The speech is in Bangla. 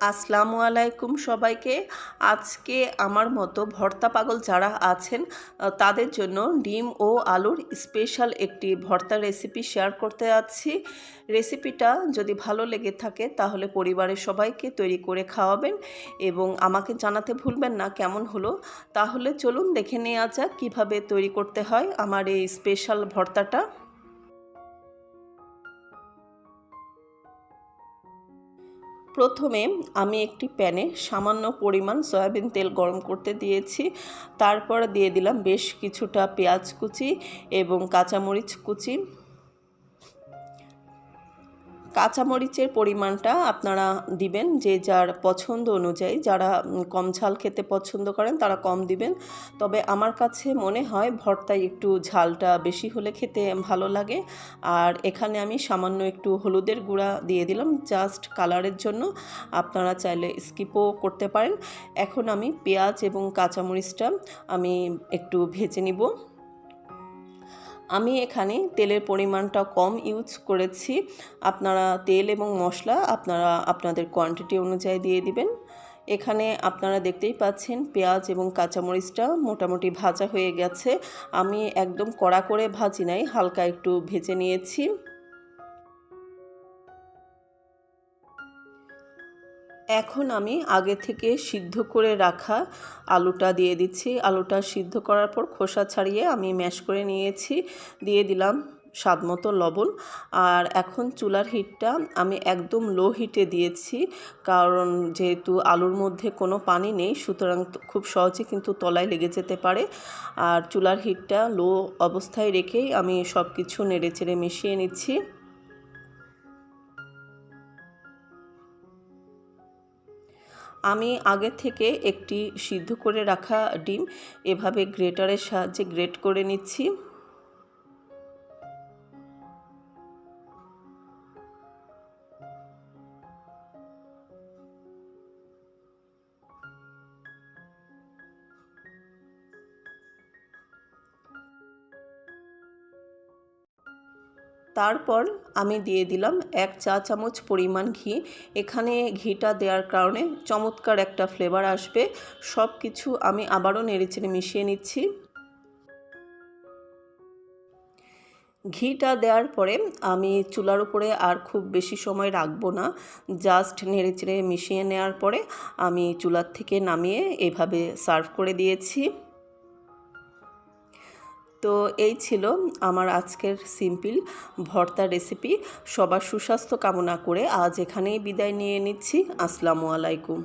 আসসালামু আলাইকুম সবাইকে। আজকে আমার মতো ভর্তা পাগল যারা আছেন তাদের জন্য ডিম ও আলুর স্পেশাল একটি ভর্তা রেসিপি শেয়ার করতে যাচ্ছি। রেসিপিটা যদি ভালো লেগে থাকে তাহলে পরিবারের সবাইকে তৈরি করে খাওয়াবেন এবং আমাকে জানাতে ভুলবেন না কেমন হলো। তাহলে চলুন দেখে নেওয়া যাক কীভাবে তৈরি করতে হয় আমার এই স্পেশাল ভর্তাটা। প্রথমে আমি একটি প্যানে সামান্য পরিমাণ সয়াবিন তেল গরম করতে দিয়েছি। তারপর দিয়ে দিলাম বেশ কিছুটা পেঁয়াজ কুচি এবং কাঁচামরিচ কুচি। কাঁচামরিচের পরিমাণটা আপনারা দিবেন যে যার পছন্দ অনুযায়ী। যারা কম ঝাল খেতে পছন্দ করেন তারা কম দিবেন। তবে আমার কাছে মনে হয় ভর্তায় একটু ঝালটা বেশি হলে খেতে ভালো লাগে। আর এখানে আমি সামান্য একটু হলুদের গুঁড়া দিয়ে দিলাম জাস্ট কালারের জন্য। আপনারা চাইলে স্কিপও করতে পারেন। এখন আমি পেঁয়াজ এবং কাঁচামরিচটা আমি একটু ভেজে নিব। আমি এখানে তেলের পরিমাণটা কম ইউজ করেছি। আপনারা তেল এবং মশলা আপনারা আপনাদের কোয়ান্টিটি অনুযায়ী দিয়ে দিবেন। এখানে আপনারা দেখতেই পাচ্ছেন পেঁয়াজ এবং কাঁচামরিচটা মোটামুটি ভাজা হয়ে গেছে। আমি একদম কড়া করে ভাজি নাই, হালকা একটু ভেজে নিয়েছি। এখন আমি আগে থেকে সিদ্ধ করে রাখা আলুটা দিয়ে দিচ্ছি। আলুটা সিদ্ধ করার পর খোসা ছাড়িয়ে আমি ম্যাশ করে নিয়েছি। দিয়ে দিলাম স্বাদ মতো লবণ। আর এখন চুলার হিটটা আমি একদম লো হিটে দিয়েছি। কারণ যেহেতু আলুর মধ্যে কোনো পানি নেই, সুতরাং খুব সহজে কিন্তু তলায় লেগে যেতে পারে। আর চুলার হিটটা লো অবস্থায় রেখেই আমি সব কিছু নেড়ে চেড়ে মিশিয়ে নিচ্ছি। আমি আগে থেকে একটি সিদ্ধ করে রাখা ডিম এভাবে গ্রেটারের সাহায্যে গ্রেট করে নিচ্ছি। তারপর আমি দিয়ে দিলাম এক চা চামচ পরিমাণ ঘি। এখানে ঘিটা দেওয়ার কারণে চমৎকার একটা ফ্লেভার আসবে। সব কিছু আমি আবারও নেড়েচেড়ে মিশিয়ে নিচ্ছি। ঘিটা দেওয়ার পরে আমি চুলার উপরে আর খুব বেশি সময় রাখব না। জাস্ট নেড়েচেড়ে মিশিয়ে নেওয়ার পরে আমি চুলার থেকে নামিয়ে এভাবে সার্ভ করে দিয়েছি। তো এই ছিল আমার আজকের সিম্পল ভর্তা রেসিপি। সবার সুস্বাস্থ্য কামনা করে আজ এখানেই বিদায় নিয়ে নিচ্ছি। আসসালামু আলাইকুম।